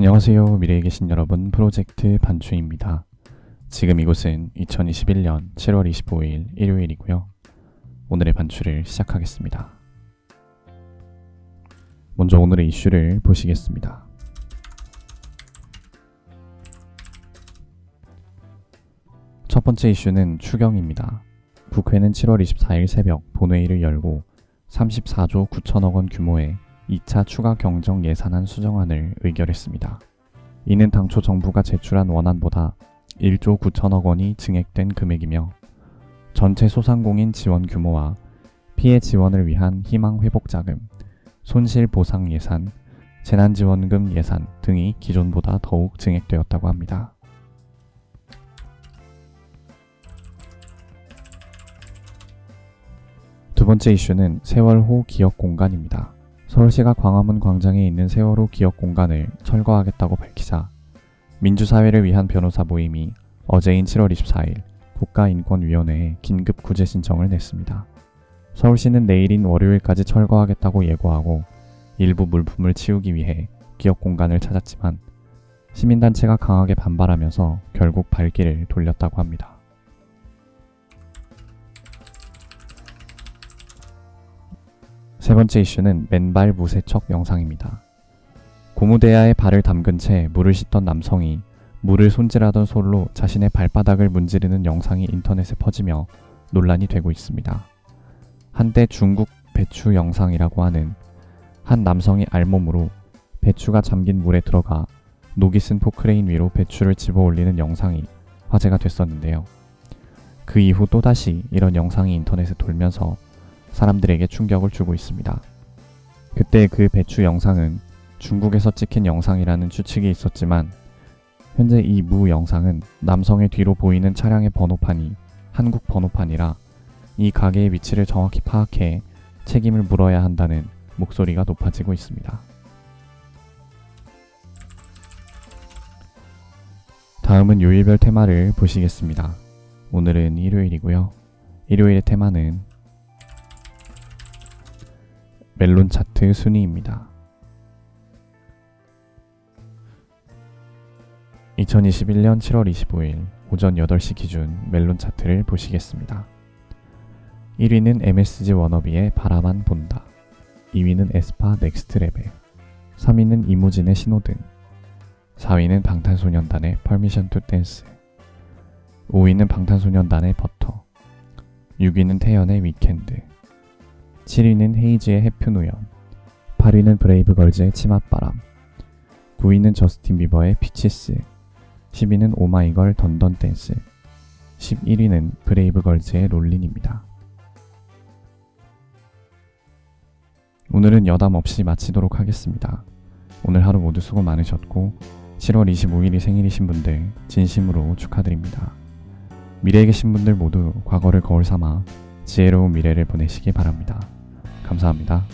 안녕하세요. 미래에 계신 여러분. 프로젝트 반추입니다. 지금 이곳은 2021년 7월 25일 일요일이고요. 오늘의 반추를 시작하겠습니다. 먼저 오늘의 이슈를 보시겠습니다. 첫 번째 이슈는 추경입니다. 국회는 7월 24일 새벽 본회의를 열고 34조 9천억 원 규모의 2차 추가 경정 예산안 수정안을 의결했습니다. 이는 당초 정부가 제출한 원안보다 1조 9천억 원이 증액된 금액이며 전체 소상공인 지원 규모와 피해 지원을 위한 희망 회복 자금, 손실 보상 예산, 재난지원금 예산 등이 기존보다 더욱 증액되었다고 합니다. 두 번째 이슈는 세월호 기억 공간입니다. 서울시가 광화문 광장에 있는 세월호 기억 공간을 철거하겠다고 밝히자 민주사회를 위한 변호사 모임이 어제인 7월 24일 국가인권위원회에 긴급 구제 신청을 냈습니다. 서울시는 내일인 월요일까지 철거하겠다고 예고하고 일부 물품을 치우기 위해 기억 공간을 찾았지만 시민단체가 강하게 반발하면서 결국 발길을 돌렸다고 합니다. 세 번째 이슈는 맨발 무세척 영상입니다. 고무대야에 발을 담근 채 물을 씻던 남성이 물을 손질하던 솔로 자신의 발바닥을 문지르는 영상이 인터넷에 퍼지며 논란이 되고 있습니다. 한때 중국 배추 영상이라고 하는 한 남성이 알몸으로 배추가 잠긴 물에 들어가 녹이 쓴 포크레인 위로 배추를 집어 올리는 영상이 화제가 됐었는데요. 그 이후 또다시 이런 영상이 인터넷에 돌면서 사람들에게 충격을 주고 있습니다. 그때 그 배추 영상은 중국에서 찍힌 영상이라는 추측이 있었지만 현재 이 무 영상은 남성의 뒤로 보이는 차량의 번호판이 한국 번호판이라 이 가게의 위치를 정확히 파악해 책임을 물어야 한다는 목소리가 높아지고 있습니다. 다음은 요일별 테마를 보시겠습니다. 오늘은 일요일이고요. 일요일의 테마는 멜론 차트 순위입니다. 2021년 7월 25일 오전 8시 기준 멜론 차트를 보시겠습니다. 1위는 MSG 워너비의 바라만 본다. 2위는 에스파 넥스트 레벨. 3위는 이무진의 신호등. 4위는 방탄소년단의 퍼미션 투 댄스. 5위는 방탄소년단의 버터. 6위는 태연의 위켄드. 7위는 헤이즈의 해프노연. 8위는 브레이브걸즈의 치맛바람. 9위는 저스틴 비버의 피치스. 10위는 오마이걸 던던 댄스. 11위는 브레이브걸즈의 롤린입니다. 오늘은 여담 없이 마치도록 하겠습니다. 오늘 하루 모두 수고 많으셨고 7월 25일이 생일이신 분들 진심으로 축하드립니다. 미래에 계신 분들 모두 과거를 거울 삼아 지혜로운 미래를 보내시기 바랍니다. 감사합니다.